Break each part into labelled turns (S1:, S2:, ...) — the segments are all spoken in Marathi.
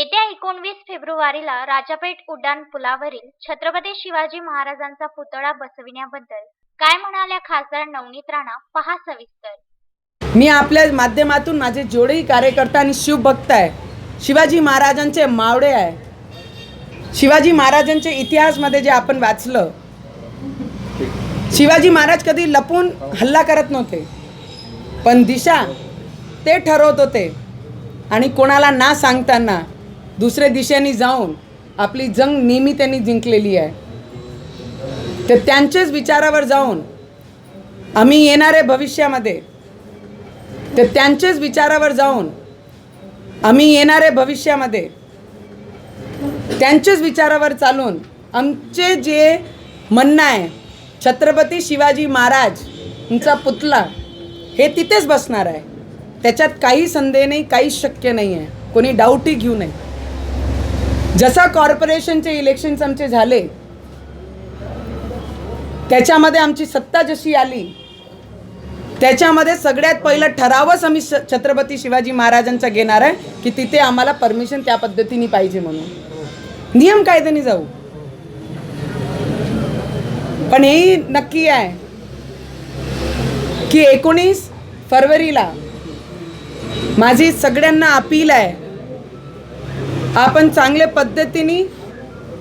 S1: येत्या एकोणवीस फेब्रुवारीला राजापेठ उड्डाण पुलावरील छत्रपती शिवाजी महाराजांचा पुतळा बसविण्याबद्दल काय म्हणाल्या खासदार नवनीत राणा? पहा सविस्तर.
S2: मी आपल्या माध्यमातून माझे जेवढेही कार्यकर्ता आणि शिवभक्त आहे शिवाजी महाराजांचे मावडे आहे. शिवाजी महाराजांचे इतिहासमध्ये जे आपण वाचलं शिवाजी महाराज कधी लपून हल्ला करत नव्हते. पण दिशा ते ठरवत होते. आणि कोणाला ना सांगताना दुसऱ्या दिशेने जाऊन आपली जंग नेहमी त्यांनी जिंकलेली आहे. तर त्यांच्याच विचारावर जाऊन आम्ही येणाऱ्या भविष्यामध्ये तर त्यांच्याच विचारावर जाऊन आम्ही येणाऱ्या भविष्यामध्ये त्यांच्याच विचारावर चालून आमचे जे म्हणणं आहे छत्रपती शिवाजी महाराज यांचा पुतळा हे तिथेच बसणार आहे. त्याच्यात काही संदेह नाही काहीच शक्य नाही आहे. कोणी डाऊटही घेऊ नये. जसा कॉर्पोरेशनचे इलेक्शन्स आमचे झाले त्याच्यामध्ये आमची सत्ता जशी आली त्याच्यामध्ये सगळ्यात पहिलं ठरावच आम्ही छत्रपती शिवाजी महाराजांचा घेणार आहे की तिथे आम्हाला परमिशन त्या पद्धतीने पाहिजे म्हणून. नियम कायद्याने जाऊ. पण हेही नक्की आहे की एकोणीस फरवरीला माझी सगळ्यांना अपील आहे आपण चांगल्या पद्धतीने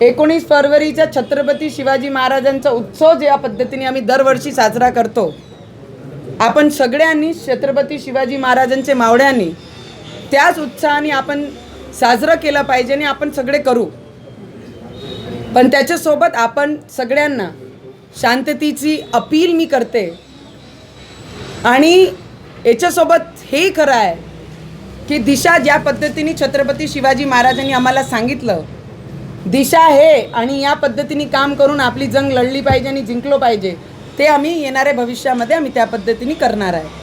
S2: एकोणीस फरवरीच्या छत्रपती शिवाजी महाराजांचा उत्सव ज्या पद्धतीने आम्ही दरवर्षी साजरा करतो आपण सगळ्यांनी छत्रपती शिवाजी महाराजांचे मावळ्यांनी त्याच उत्साहाने आपण साजरं केलं पाहिजे आणि आपण सगळे करू. पण त्याच्यासोबत आपण सगळ्यांना शांततेची अपील मी करते. आणि याच्यासोबत हे खरं आहे की दिशा ज्या पद्धतीने छत्रपती शिवाजी महाराजांनी आम्हाला सांगितलं दिशा हे आणि या पद्धतीने काम करून आपली जंग लढली पाहिजे आणि जिंकलो पाहिजे ते आम्ही येणाऱ्या भविष्यामध्ये आम्ही त्या पद्धतीने करणार आहे.